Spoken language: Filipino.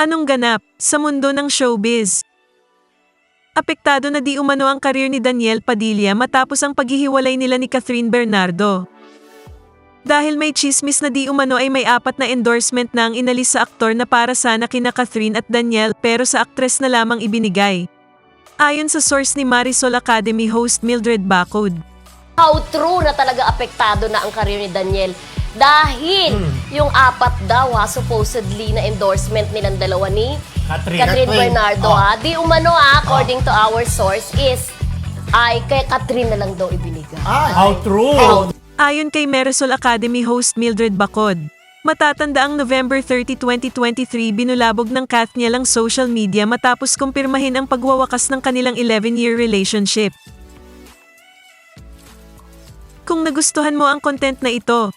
Anong ganap sa mundo ng showbiz? Apektado na di umano ang karir ni Daniel Padilla matapos ang paghihiwalay nila ni Catherine Bernardo. Dahil may chismis na di umano ay may apat na endorsement na ang inalis sa aktor na para sana kina Catherine at Daniel pero sa aktres na lamang ibinigay. Ayon sa source ni Marisol Academy host Mildred Bacod. how true na talaga apektado na ang career ni Daniel dahil yung apat daw ha, supposedly na endorsement nilang dalawa ni Catherine. Catherine. Bernardo Oh. ha. Di umano ha, according to our source is ay kay Catherine na lang daw ibinigay. Ay, How true? How Ayon kay Marisol Academy host Mildred Bacod, matatanda ang November 30, 2023 binulabog ng Kathniel ang social media matapos kumpirmahin ang pagwawakas ng kanilang 11-year relationship. Kung nagustuhan mo ang content na ito,